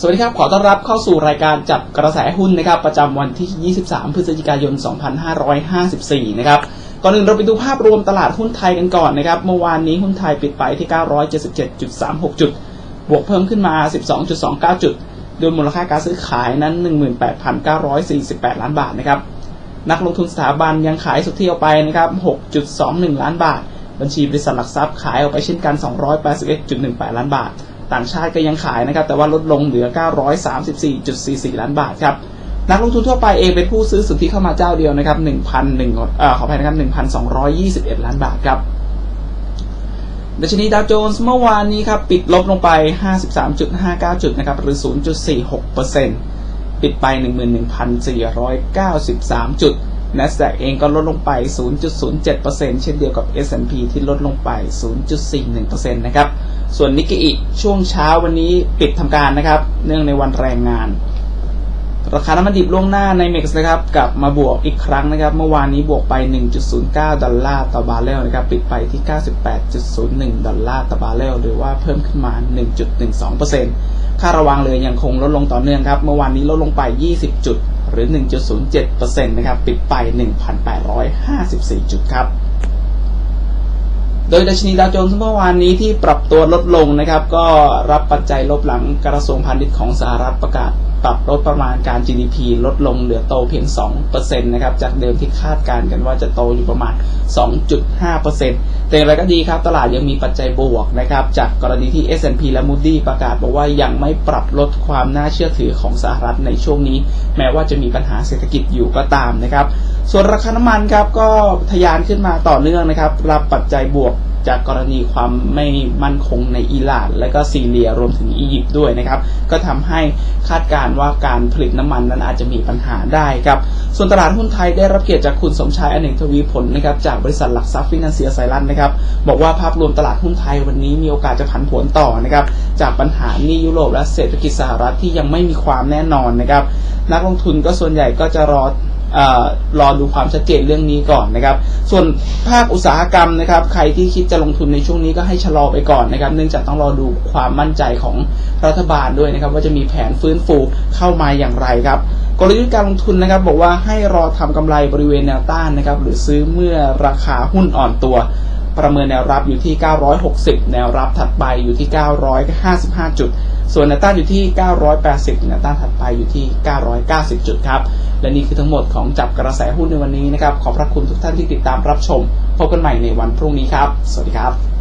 สวัสดีครับ ขอต้อนรับเข้าสู่รายการจับกระแสหุ้นนะครับ ประจำวันที่ 23 พฤศจิกายน 2554 นะครับ ก่อนอื่นเราไปดูภาพรวมตลาดหุ้นไทยกันก่อนนะครับ เมื่อวานนี้หุ้นไทยปิดไปที่ 977.36 จุด บวกเพิ่มขึ้นมา 12.29 จุด โดยมูลค่าการซื้อขายนั้น 18,948 ล้านบาทนะครับ นักลงทุนสถาบันยังขายสุทธิออกไปนะครับ 6.21 ล้านบาท บัญชีบริษัทหลักทรัพย์ขายออกไปเช่นกัน 281.18 ล้านบาท ต่างชาติก็ยังขายนะครับ แต่ว่าลดลงเหลือ 934.44 ล้านบาทครับ นักลงทุนทั่วไปเองเป็นผู้ซื้อสุทธิเข้ามาเจ้าเดียวนะครับ1,100เอ่อขออภัยนะครับ1,221 ล้านบาทครับดัชนีดาวโจนส์เมื่อวานนี้ครับปิดลบลงไป 53.59 จุดนะครับหรือ 0.46%ปิดไป 11,493 จุด NASDAQ เองก็ลดลงไป 0.07%เช่นเดียวกับ S&P ที่ลดลงไป 0.41%นะครับ ส่วนนิกเกอิช่วงเช้าวันนี้ปิดทำการนะครับ เนื่องในวันแรงงาน ราคาน้ำมันดิบล่วงหน้าในเม็กซ์นะครับกลับมาบวกอีกครั้งนะครับ เมื่อวานนี้บวกไป 1.09 ดอลลาร์ต่อบาร์เรลนะครับ ปิดไปที่ 98.01 ดอลลาร์ต่อบาร์เรลหรือว่าเพิ่มขึ้นมา 1.12%ค่าระวังเลยยังคงลดลงต่อเนื่องครับ เมื่อวานนี้ลดลงไป 20 จุดหรือ 1.07%นะครับ ปิดไป 1,854 จุดครับ โดยดัชนีดาวโจนส์เมื่อวานนี้ที่ปรับตัวลดลงนะครับ ก็รับปัจจัยลบหลังกระทรวงพาณิชย์ของสหรัฐประกาศ ปรับลดประมาณการ GDP ลดลงเหลือโตเพียง 2%นะครับ จากเดิมที่คาดการณ์กันว่าจะโตอยู่ประมาณ 2.5%แต่อย่างไรก็ดีครับ ตลาดยังมีปัจจัยบวกนะครับ จากกรณีที่ S&P และ Moody ประกาศบอกว่ายังไม่ปรับลดความน่าเชื่อถือของสหรัฐในช่วงนี้ แม้ว่าจะมีปัญหาเศรษฐกิจอยู่ก็ตามนะครับ ส่วนราคาน้ำมันครับก็ทะยานขึ้นมาต่อเนื่องนะครับ รับปัจจัยบวก จากกรณีความไม่มั่นคงในอิหร่าน และก็ซีเรียรวมถึงอียิปต์ด้วยนะครับ ก็ทำให้คาดการณ์ว่าการผลิตน้ำมันนั้นอาจจะมีปัญหาได้ครับ ส่วนตลาดหุ้นไทยได้รับเกียรติจากคุณสมชายอเนกทวีผลนะครับจากบริษัทหลักทรัพย์ฟินแลนเซียไซรัสนะครับบอกว่าภาพรวมตลาดหุ้นไทยวันนี้มีโอกาสจะผันผวนต่อนะครับจากปัญหานี้ยุโรปและเศรษฐกิจสหรัฐที่ยังไม่มีความแน่นอนนะครับนักลงทุนก็ส่วนใหญ่ก็จะรอ รอดูความชัดเจนเรื่องนี้ก่อนนะครับ ส่วนภาคอุตสาหกรรมนะครับ ใครที่คิดจะลงทุนในช่วงนี้ก็ให้ชะลอไปก่อนนะครับ เนื่องจากต้องรอดูความมั่นใจของรัฐบาลด้วยนะครับ ว่าจะมีแผนฟื้นฟูเข้ามาอย่างไรครับกลยุทธ์การลงทุนนะครับ บอกว่าให้รอทำกำไรบริเวณแนวต้านนะครับ หรือซื้อเมื่อราคาหุ้นอ่อนตัว ประเมินแนวรับอยู่ที่ 960 แนวรับถัดไปอยู่ที่ 955 จุด ส่วนแนวต้านอยู่ที่ 980 แนวต้านถัดไปอยู่ที่ 990 จุดครับ และนี่คือทั้งหมดของจับกระแสหุ้นในวันนี้นะครับ ขอบพระคุณทุกท่านที่ติดตามรับชม พบกันใหม่ในวันพรุ่งนี้ครับ สวัสดีครับ